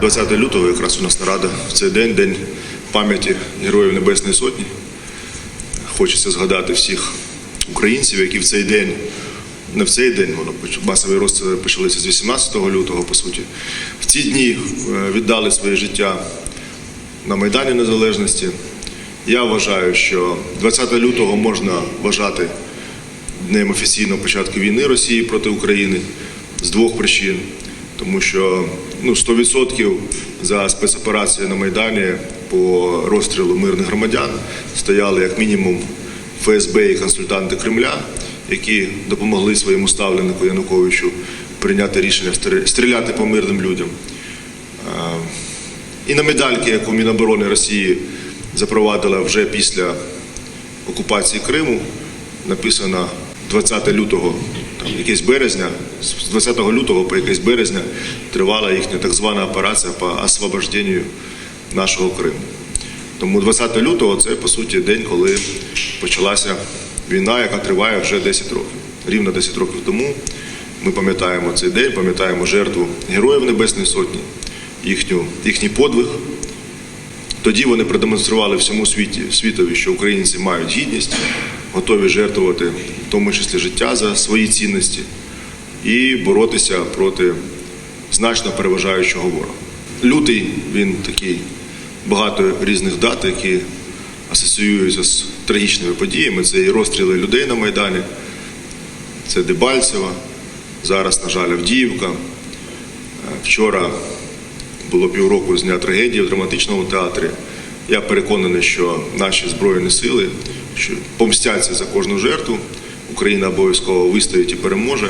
20 лютого якраз у нас нарада в цей день, день пам'яті Героїв Небесної Сотні. Хочеться згадати всіх українців, які в цей день, не в цей день, воно масові розстріли почалися з 18 лютого, по суті. В ці дні е, віддали своє життя на Майдані Незалежності. Я вважаю, що 20 лютого можна вважати днем офіційного початку війни Росії проти України з двох причин. Тому що ну, 100% за спецоперацію на Майдані по розстрілу мирних громадян стояли як мінімум ФСБ і консультанти Кремля, які допомогли своєму ставленнику Януковичу прийняти рішення стріляти по мирним людям. І на медальки, яку Міноборони Росії запровадила вже після окупації Криму, написано 20 лютого, якесь березня, з 20 лютого по якесь березня тривала їхня так звана операція по освобожденню нашого Криму. Тому 20 лютого це по суті день, коли почалася війна, яка триває вже 10 років. Рівно 10 років тому ми пам'ятаємо цей день, пам'ятаємо жертву Героїв Небесної Сотні, їхню, їхній подвиг. Тоді вони продемонстрували всьому світі, світові, що українці мають гідність, готові жертвувати, в тому числі життя за свої цінності, і боротися проти значно переважаючого ворога. Лютий він такий багато різних дат, які асоціюються з трагічними подіями. Це і розстріли людей на Майдані, це Дебальцево, зараз, на жаль, Авдіївка. Е, Вчора було півроку з дня трагедії в драматичному театрі. Я переконаний, що наші збройні сили що помстяться за кожну жертву. Україна обов'язково вистоїть і переможе.